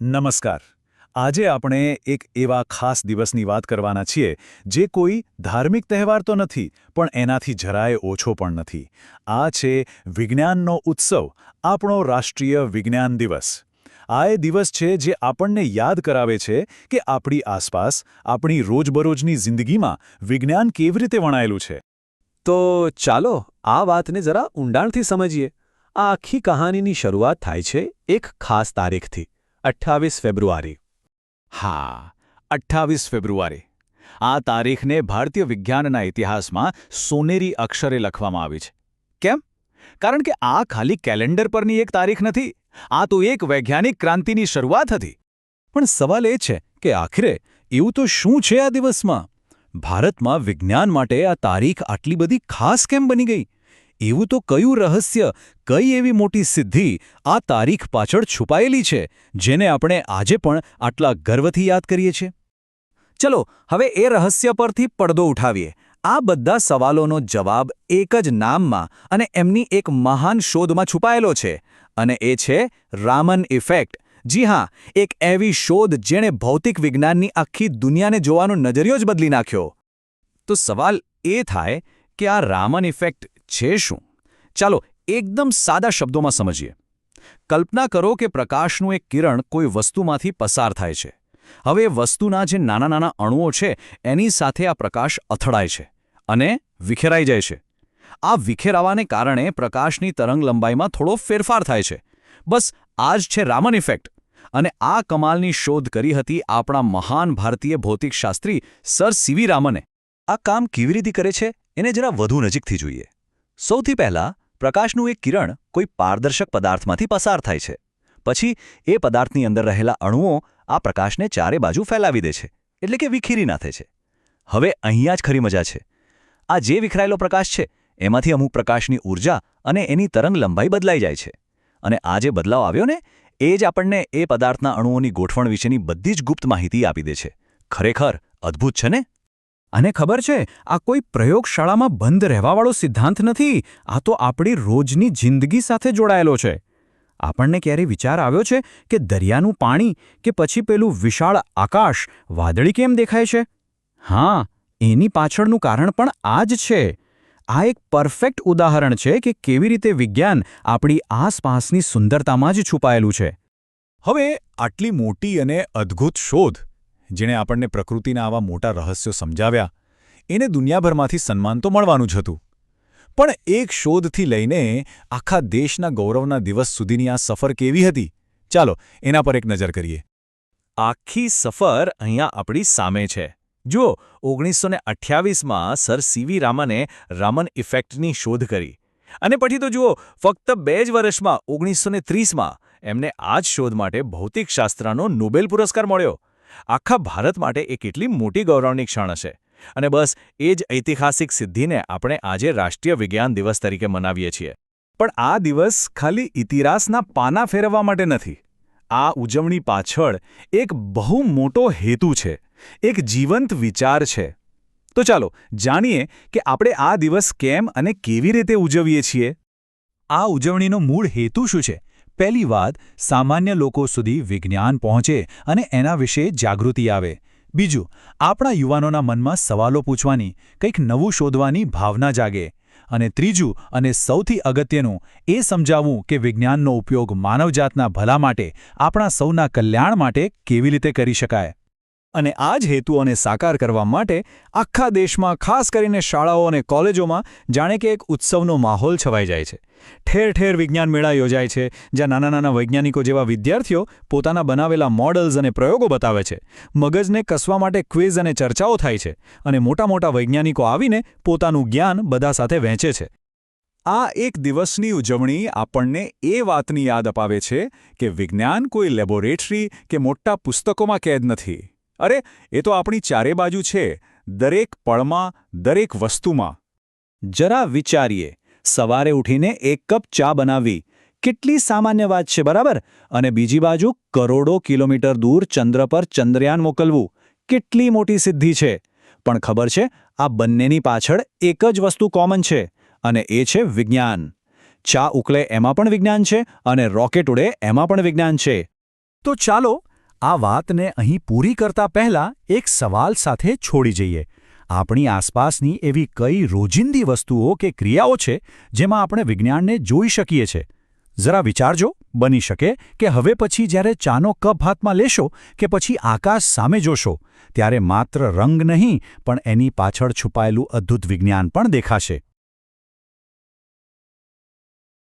નમસ્કાર. આજે આપણે એક એવા ખાસ દિવસની વાત કરવાના છીએ જે કોઈ ધાર્મિક તહેવાર તો નથી, પણ એનાથી જરાય ઓછો પણ નથી. આ છે વિજ્ઞાનનો ઉત્સવ, આપણો રાષ્ટ્રીય વિજ્ઞાન દિવસ. આ એ દિવસ છે જે આપણને યાદ કરાવે છે કે આપણી આસપાસ, આપણી રોજબરોજની જિંદગીમાં વિજ્ઞાન કેવી રીતે વણાયેલું છે. તો ચાલો આ વાતને જરા ઊંડાણથી સમજીએ. આ આખી કહાનીની શરૂઆત થાય છે એક ખાસ તારીખથી. અઠ્ઠાવીસ ફેબ્રુઆરી. હા, અઠ્ઠાવીસ ફેબ્રુઆરી. આ તારીખને ભારતીય વિજ્ઞાનના ઇતિહાસમાં સોનેરી અક્ષરે લખવામાં આવી છે. કેમ? કારણ કે આ ખાલી કેલેન્ડર પરની એક તારીખ નથી, આ તો એક વૈજ્ઞાનિક ક્રાંતિની શરૂઆત હતી. પણ સવાલ એ છે કે આખરે એવું તો શું છે આ દિવસમાં? ભારતમાં વિજ્ઞાન માટે આ તારીખ આટલી બધી ખાસ કેમ બની ગઈ? એવું તો કયું રહસ્ય? કઈ એવી મોટી સિદ્ધિ? આ તારીખ પાછળ છુપાયેલી છે, જેને આપણે આજે પણ આટલા ગર્વથી યાદ કરીએ છીએ. ચલો, હવે એ રહસ્ય પરથી પડદો ઉઠાવીએ. આ બધા સવાલોનો જવાબ એક જ નામમાં અને એમની એક મહાન શોધમાં છુપાયેલો છે. અને એ છે રામન ઇફેક્ટ. જી હા, એક એવી શોધ જેણે ભૌતિક વિજ્ઞાનની આખી દુનિયાને જોવાનો નજરિયો જ બદલી નાખ્યો. તો સવાલ એ થાય કે આ રામન ઇફેક્ટ છે શું? ચાલો એકદમ સાદા શબ્દોમાં સમજીએ. કલ્પના કરો કે પ્રકાશનું એક કિરણ કોઈ વસ્તુમાંથી પસાર થાય છે. હવે વસ્તુના જે નાના નાના અણુઓ છે, એની સાથે આ પ્રકાશ અથડાય છે અને વિખેરાઈ જાય છે. આ વિખેરાવાને કારણે પ્રકાશની તરંગ લંબાઈમાં થોડો ફેરફાર થાય છે. બસ આ જ છે રામન ઇફેક્ટ. અને આ કમાલની શોધ કરી હતી આપણા મહાન ભારતીય ભૌતિકશાસ્ત્રી સર સીવી રામને. આ કામ કેવી રીતે કરે છે? એને જરા વધુ નજીકથી જોઈએ. સૌથી પહેલા પ્રકાશનું એક કિરણ કોઈ પારદર્શક પદાર્થમાંથી પસાર થાય છે. પછી એ પદાર્થની અંદર રહેલા અણુઓ આ પ્રકાશને ચારે બાજુ ફેલાવી દે છે, એટલે કે વિખેરી નાખે છે. હવે અહીંયા જ ખરી મજા છે. આ જે વિખરાયેલો પ્રકાશ છે, એમાંથી અમુક પ્રકાશની ઊર્જા અને એની તરંગ લંબાઈ બદલાઈ જાય છે. અને આ જે બદલાવ આવ્યો ને, એ જ આપણને એ પદાર્થના અણુઓની ગોઠવણ વિશેની બધી જ ગુપ્ત માહિતી આપી દે છે. ખરેખર અદ્ભુત છે ને? અને ખબર છે, આ કોઈ પ્રયોગશાળામાં બંધ રહેવાવાળો સિદ્ધાંત નથી, આ તો આપણી રોજની જિંદગી સાથે જોડાયેલો છે. આપણને ક્યારે વિચાર આવ્યો છે કે દરિયાનું પાણી કે પછી પેલું વિશાળ આકાશ વાદળી કેમ દેખાય છે? હા, એની પાછળનું કારણ પણ આ જ છે. આ એક પરફેક્ટ ઉદાહરણ છે કે કેવી રીતે વિજ્ઞાન આપણી આસપાસની સુંદરતામાં જ છુપાયેલું છે. હવે આટલી મોટી અને અદ્ભુત શોધ જેણે આપણને પ્રકૃતિના આવા મોટા રહસ્યો સમજાવ્યા, એને દુનિયાભરમાંથી સન્માન તો મળવાનું જ હતું. પણ એક શોધથી લઈને આખા દેશના ગૌરવના દિવસ સુધીની આ સફર કેવી હતી? ચાલો, એના પર એક નજર કરીએ. આખી સફર અહીંયા આપણી સામે છે. જુઓ ઓગણીસો ને અઠ્યાવીસમાં સર સીવી રામને રામન ઇફેક્ટની શોધ કરી. અને પછી તો જુઓ, ફક્ત બે જ વર્ષમાં ઓગણીસો ને ત્રીસમાં, એમને આ જ શોધ માટે ભૌતિકશાસ્ત્રનો નોબેલ પુરસ્કાર મળ્યો. આખા ભારત માટે એ કેટલી મોટી ગૌરવની ક્ષણ હશે. અને બસ, એ જ ઐતિહાસિક સિદ્ધિને આપણે આજે રાષ્ટ્રીય વિજ્ઞાન દિવસ તરીકે મનાવીએ છીએ. પણ આ દિવસ ખાલી ઇતિહાસના પાના ફેરવવા માટે નથી. આ ઉજવણી પાછળ એક બહુ મોટો હેતુ છે. એક જીવંત વિચાર છે. તો ચાલો, જાણીએ કે આપણે આ દિવસ કેમ અને કેવી રીતે ઉજવીએ છીએ? આ ઉજવણીનો મૂળ હેતુ શું છે? પહેલી વાત, સામાન્ય લોકો સુધી વિજ્ઞાન પહોંચે અને એના વિશે જાગૃતિ આવે. બીજું, આપણા યુવાનોના મનમાં સવાલો પૂછવાની, કંઈક નવું શોધવાની ભાવના જાગે. અને ત્રીજું અને સૌથી અગત્યનું, એ સમજાવવું કે વિજ્ઞાનનો ઉપયોગ માનવજાતના ભલા માટે, આપણા સૌના કલ્યાણ માટે કેવી રીતે કરી શકાય. અને આ જ હેતુઓને સાકાર કરવા માટે, આખા દેશમાં ખાસ કરીને શાળાઓ અને કોલેજોમાં જાણે કે એક ઉત્સવનો માહોલ છવાઈ જાય છે. ઠેર ઠેર વિજ્ઞાન મેળા યોજાય છે, જ્યાં નાના નાના વૈજ્ઞાનિકો જેવા વિદ્યાર્થીઓ પોતાના બનાવેલા મોડલ્સ અને પ્રયોગો બતાવે છે. મગજને કસવા માટે ક્વિઝ અને ચર્ચાઓ થાય છે અને મોટા મોટા વૈજ્ઞાનિકો આવીને પોતાનું જ્ઞાન બધા સાથે વહેંચે છે. આ એક દિવસની ઉજવણી આપણને એ વાતની યાદ અપાવે છે કે વિજ્ઞાન કોઈ લેબોરેટરી કે મોટા પુસ્તકોમાં કેદ નથી. અરે, એ તો આપણી ચારે બાજુ છે, દરેક પળમાં, દરેક વસ્તુમાં. જરા વિચારીએ સવારે ઉઠીને એક કપ ચા બનાવવી કેટલી સામાન્ય વાત છે, બરાબર? અને બીજી બાજુ કરોડો કિલોમીટર દૂર ચંદ્ર પર ચંદ્રયાન મોકલવું. કેટલી મોટી સિદ્ધિ છે. પણ ખબર છે, આ બંનેની પાછળ એક જ વસ્તુ કોમન છે, અને એ છે વિજ્ઞાન. ચા ઉકલે એમાં પણ વિજ્ઞાન છે, અને રોકેટ ઉડે એમાં પણ વિજ્ઞાન છે. તો ચાલો, આ વાતને અહીં પૂરી કરતા પહેલાં એક સવાલ સાથે છોડી જઈએ. આપણી આસપાસની એવી કઈ રોજિંદી વસ્તુઓ કે ક્રિયાઓ છે જેમાં આપણે વિજ્ઞાનને જોઈ શકીએ છે? જરા વિચારજો, બની શકે કે હવે પછી જ્યારે ચાનો કપ હાથમાં લેશો કે પછી આકાશ સામે જોશો, ત્યારે માત્ર રંગ નહીં પણ એની પાછળ છુપાયેલું અદ્ભુત વિજ્ઞાન પણ દેખાશે.